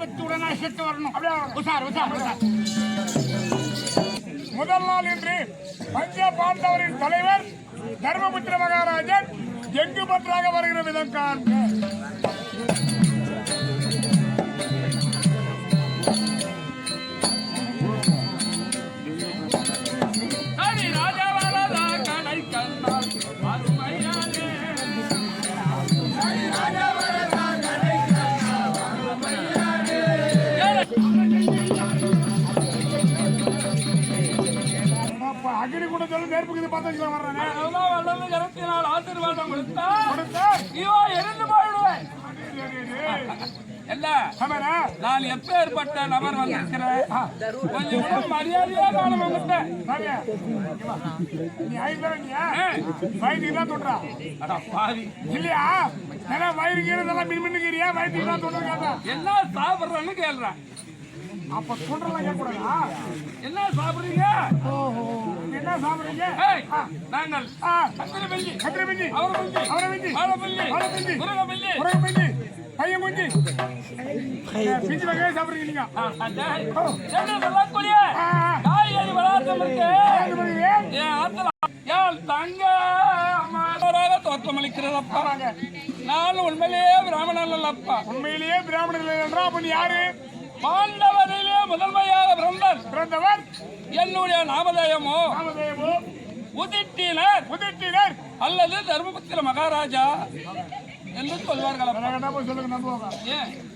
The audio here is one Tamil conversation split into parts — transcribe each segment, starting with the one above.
வச்சு உடனே செத்து வரணும். அப்படியே வரணும். உசார் உசார் உசார் முதல் நாள் இன்று பஞ்ச பாண்டவரின் தலைவர் தர்மபுத்திர மகாராஜன் எங்கு பற்றாக வருகிற விதம் காண்க அக்னி கூட சொல்லி நெருப்புக்கு இது பார்த்து வர்றானே. அதெல்லாம் வளர்ந்து கரத்தினால் ஆசீர்வாதம் கொடுத்தால் கொடுத்தா ஐயோ எரிந்து போயிடுவேன். நான் எப்பேற்பட்ட நபர் வந்திருக்கிறேன்? கொஞ்சம் மரியாதையா காலம் வந்துட்டேன் பாவி. இல்லையா? வயிறு கீரை நல்லா மின் மின்னுக்கிறியா வயிற்றுக்கு தான் தொட்டு கேட்டா என்ன சாப்பிடுறேன்னு கேள்றேன். அப்ப தொண்டெல்லாம் கேட்கக்கூடாதா? என்ன சாப்பிடுறீங்க? ஓஹோ. என்ன சாப்பிடுறீங்க? நாங்கள் ஆ, கத்திரி பில்லி கத்திரி பிஞ்சு அவரை பிஞ்சு வாழை பில்லி வாழை பிஞ்சு. உரக பிஞ்சு பையன் குஞ்சு. பிஞ்சு வகையை சாப்பிடுறீங்க நீங்க. காய்கறி இருக்கு. ஆத்துல என் தங்க அம்மாவராக தோற்றமளிக்கிறதப்பா. நான் உண்மையிலேயே பிராமணன் அல்லப்பா உண்மையிலேயே பிராமணர்கள் என்றா அப்ப நீ யாரு? பாண்டவரிலே முதன்மையாக பிறந்தன் பிறந்தவர் என்னுடைய நாமதேயமோ? உதிட்டினர் உதிட்டினர் அல்லது தர்மபுத்திர மகாராஜா என்று சொல்வார்கள்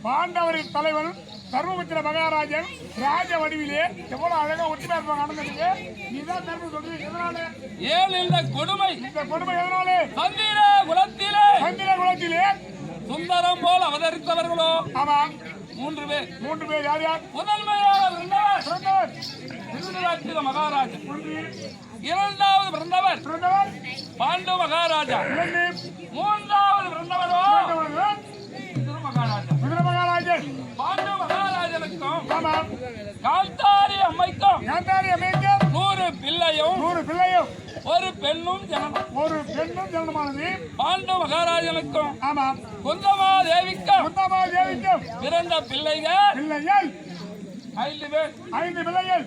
பாண்டவரின் தலைவன் தர்மபுத்திர மகாராஜன் ராஜ வடிவிலே எவ்வளவு அழகா ஒற்றுமையா இருப்பாங்க நீதான் தர்மம் சொல்றீங்க எதனால? ஏன் இந்த கொடுமை? இந்த கொடுமை எதனால? சந்திர குலத்திலே சந்திர குலத்திலே சுந்தரம் போல் அவதரித்தவர்களோ? ஆமா. மூன்று பேர். மூன்று பேர் யார் யார்? முதன்மையாக பிறந்தவர் பிறந்தவர். திருநாட்டிக மகாராஜா. இரண்டாவது பிறந்தவர். பிறந்தவர். பாண்டு மகாராஜா. மூன்றாவது பிறந்தவரோ? மகாராஜன் பாண்டு மகாராஜனுக்கும் காந்தாரி அம்மைக்கும் காந்தாரி அமைச்சர் நூறு பிள்ளையும் நூறு பிள்ளையும் ஒரு பெண்ணும் ஜனனம் ஒரு பெண்ணும் ஜனனமானது பாண்டு மகாராஜனுக்கும் ஆமா. குந்தமா தேவிக்கும் குந்தமா தேவிக்கும் பிறந்த பிள்ளைகள் பிள்ளைகள் ஐந்து பேர். ஐந்து பிள்ளைகள்.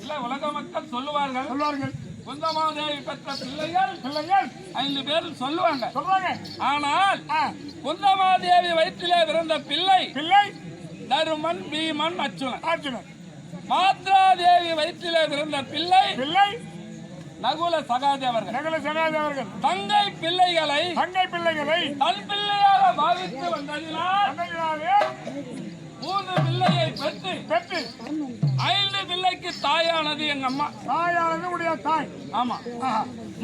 இல்ல உலக மக்கள் சொல்லுவார்கள். சொல்வார்கள் குந்தமா தேவி பெற்ற பிள்ளைகள் பிள்ளைகள். ஐந்து பேர் சொல்லுவாங்க. சொல்றாங்க ஆனால் ஆ, குந்தமா தேவி வயிற்றிலே பிறந்த பிள்ளை பிள்ளை தருமன் பீமன் அச்சுனன் அர்ஜுனன். மாத்ரா தேவி வயிற்றிலே பிறந்த பிள்ளை பிள்ளை நகுல சகாதேவர்கள். நகல சகாதேவர்கள். தங்கை பிள்ளைகளை தங்கை பிள்ளைகளை தன் பிள்ளையாக பாவித்து வந்ததினால் மூன்று பிள்ளையை பெற்று பெற்று ஐந்து பிள்ளைக்கு தாயானது எங்க அம்மா. தாயானது உடைய தாய். ஆமா.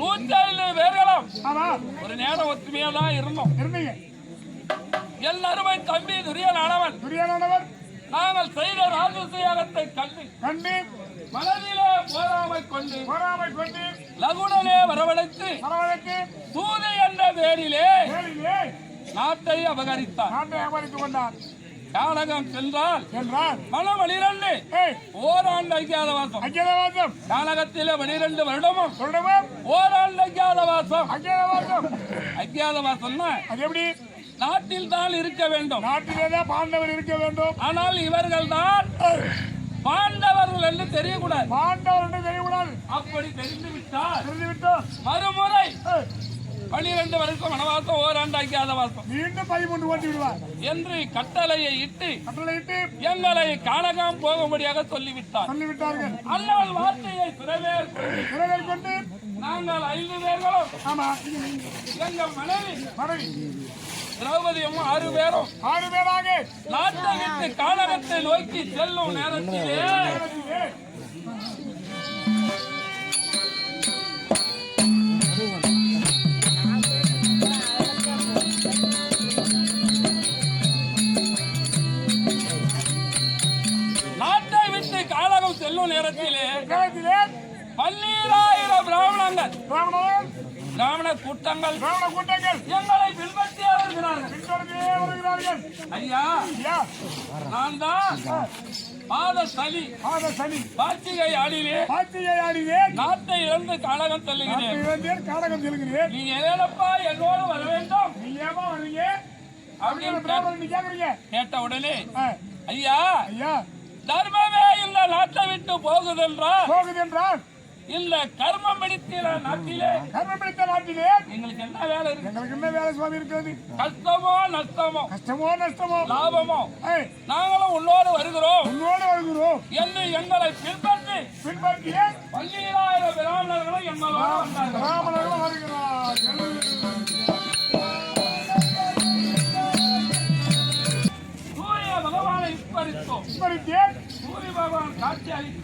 நூற்றி ஐந்து பேர்களும். ஆமா. ஒரு நேரம் ஒத்துமையா தான் இருந்தோம். இருந்தீங்க. எல்லாருமே தம்பி துரியனானவன் துரியானவர் நாங்கள் செய்த ராஜசயாகத்தை கண்டு கண்டு மனதிலே போராமை கொண்டு பொறாமை கொண்டு லகுணனே வரவழைத்து மரவழைத்து சூதை என்ற பேரிலே நாட்டை அபகரித்தார். நாட்டை ஏமாறித்துக் கொண்டார். கானகம் சென்றால் என்றார் மனம் பனிரெண்டு ஓராண்டு அஜாதவாசம் அஜயவாசம் கானகத்திலே பனிரெண்டு வருடமும். சொல்றவன் ஓராண்டு அஜாதவாசம் அஜயவாசம் அஜாதவாசம்னா அது எப்படி? நாட்டில் தான் இருக்க வேண்டும். நாட்டிலேதான் பாண்டவர் இருக்க வேண்டும். ஆனால் இவர்கள் தான் பாண்டவர்கள் என்று தெரியக்கூடாது. பாண்டவர் என்று தெரியக்கூடாது. அப்படி தெரிந்து விட்டால் தெரிந்து விட்டோம் மறுமுறை பனிரெண்டு வருஷம் வனவாசம் ஓராண்டு அஜாதவாசம் மீண்டும் பதிமூன்று ஓட்டி விடுவார். என்று கட்டளையை இட்டு கட்டளையிட்டு எங்களை கானகம் போகும்படியாக சொல்லிவிட்டார். சொல்லிவிட்டார்கள். அண்ணாள் வார்த்தையை பிறவேற்று பிறகு கொண்டு நாங்கள் ஐந்து பேர்களும் ஆமா. எங்கள் மனைவி மனைவி. திரௌபதியும் ஆறு பேரும் ஆறு பேராக நாட்டை விட்டு கானகத்தை நோக்கி செல்லும் நேரத்திலே கூட்டங்கள் கூட்டங்கள். எங்களை பின்பற்றி வருகிறார்கள். ஐயா நான் தான் பாத சனி ஆடிலே நாட்டை இழந்து செல்லுகிறேன். இழந்தேன் காடகம் செல்கிறேன் நீங்க ஏனப்பா என்னோடு வர வேண்டும்? நீ ஏமா வர்றீங்க அப்படின்னு கேக்குறீங்க. கேட்ட உடனே ஐயா ஐயா. தர்மமே இந்த நாட்டை விட்டு போகுதென்றால் போகுது இந்த கர்மம் பிடிக்கிற நாட்டிலே? கர்மம் பிடித்த நாட்டிலே? எங்களுக்கு என்ன வேலை இருக்கு? எங்களுக்கு என்ன வேலை சுவாமி இருக்கிறது? கஷ்டமோ நஷ்டமோ? கஷ்டமோ நஷ்டமோ? லாபமோ? நாங்களும் உன்னோடு வருகிறோம். உன்னோடு வருகிறோம். என்று எங்களை பின்பற்றி. பின்பற்றிய பன்னீராயிரம் பிராமணர்களும் எங்களோட ராமனர்கள் வருகிறார்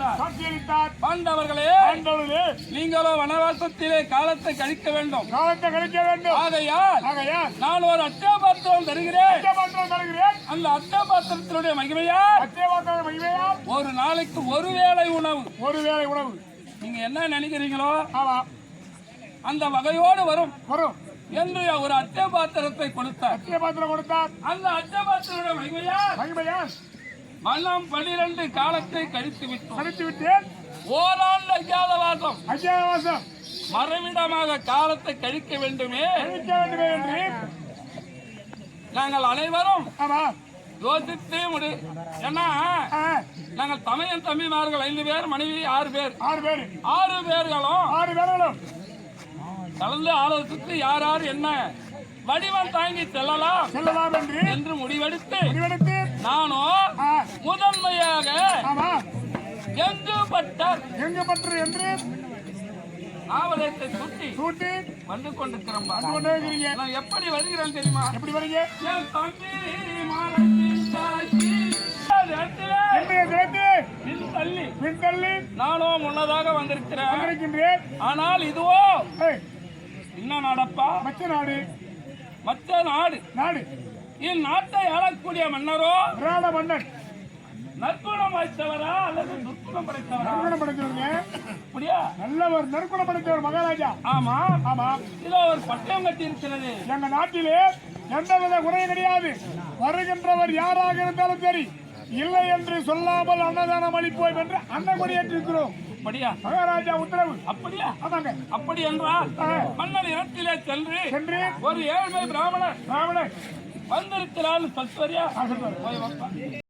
காட்சியளித்தார் பாண்டவர்களே ஆண்டவர்களே நீங்களோ வனவாசத்திலே காலத்தை கழிக்க வேண்டும். காலத்தை கழிக்க வேண்டும். ஆகையால் ஆகையால் நான் ஒரு அச்சபாத்திரம் தருகிறேன். அச்சபாத்திரம் தருகிறேன். அந்த அச்சபாத்திரத்தினுடைய மகிமையால் அச்சபாத்திரம் மகிமையால் ஒரு நாளைக்கு ஒரு வேளை உணவு. ஒரு வேளை உணவு. நீங்க என்ன நினைக்கிறீங்களோ ஆமா. அந்த வகையோடு வரும். வரும். என்று ஒரு அச்சபாத்திரத்தை கொடுத்தார். அச்சபாத்திரம் கொடுத்தார். அந்த அச்சபாத்திரனுடைய மகிமையால் மகிமையால் மனம் பன்னிரண்டு காலத்தை கழித்து விட்டோம். கழித்து விட்டேன். ஓராண்டு அஜாதவாசம் அஜாவாசம் மறைவிடமாக காலத்தை கழிக்க வேண்டுமே. கழிக்க வேண்டுமே என்று. நாங்கள் அனைவரும் யோசித்தே முடி ஏன்னா நாங்கள் தமையன் தம்பிமார்கள் ஐந்து பேர் மனைவி ஆறு பேர். ஆறு பேர். ஆறு பேர்களும் ஆறு பேர்களும். கலந்து ஆலோசித்து யார் யார் என்ன வடிவம் தாங்கி செல்லலாம் செல்லலாம் என்று என்று முடிவெடுத்து முடிவெடுத்து நானும் எங்கு பட்டர் எங்கு பற்று என்று? ஆவலத்தை சுட்டி சூட்டி. வந்து கொண்டிருக்கிறோம். வந்து கொண்டே இருக்கிறீங்க நான் எப்படி வருகிறேன் தெரியுமா? எப்படி வரீங்க என் தம்பி பின் தள்ளி. நானும் முன்னதாக வந்திருக்கிறேன். ஆனால் இதுவோ? என்ன நடப்பா? மச்ச நாடு. மற்ற நாடு. நாடு. இந்நாட்டை ஆளக்கூடிய மன்னரோ? மன்னன். நற்குணம் வாய்த்தவரா அல்லது துர்க்குணம் படைத்தவரா? நற்குணம் படைத்தவருங்க. அப்படியா? நல்லவர் நற்குணம் படைத்தவர் மகாராஜா. ஆமா. ஆமா. இதோ ஒரு பட்டயம் கட்டி இருக்கிறது எங்க நாட்டிலே எந்தவித குறையும் கிடையாது. வருகின்றவர் யாராக இருந்தாலும் சரி இல்லை என்று சொல்லாமல் அன்னதானம் அளிப்போம் என்று அன்ன கொடியேற்றிருக்கிறோம். அப்படியா? மகாராஜா உத்தரவு. அப்படியா? ஆமாங்க. அப்படி என்றால். மன்னர் இடத்திலே சென்று சென்று ஒரு ஏழ்மை பிராமணர் ராவணன் வந்திருக்கிறான் சத்வரியா போய்.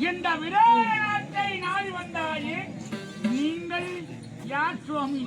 இந்த விராட்டை நாடி வந்தாயே நீங்கள் யார் சுவாமி?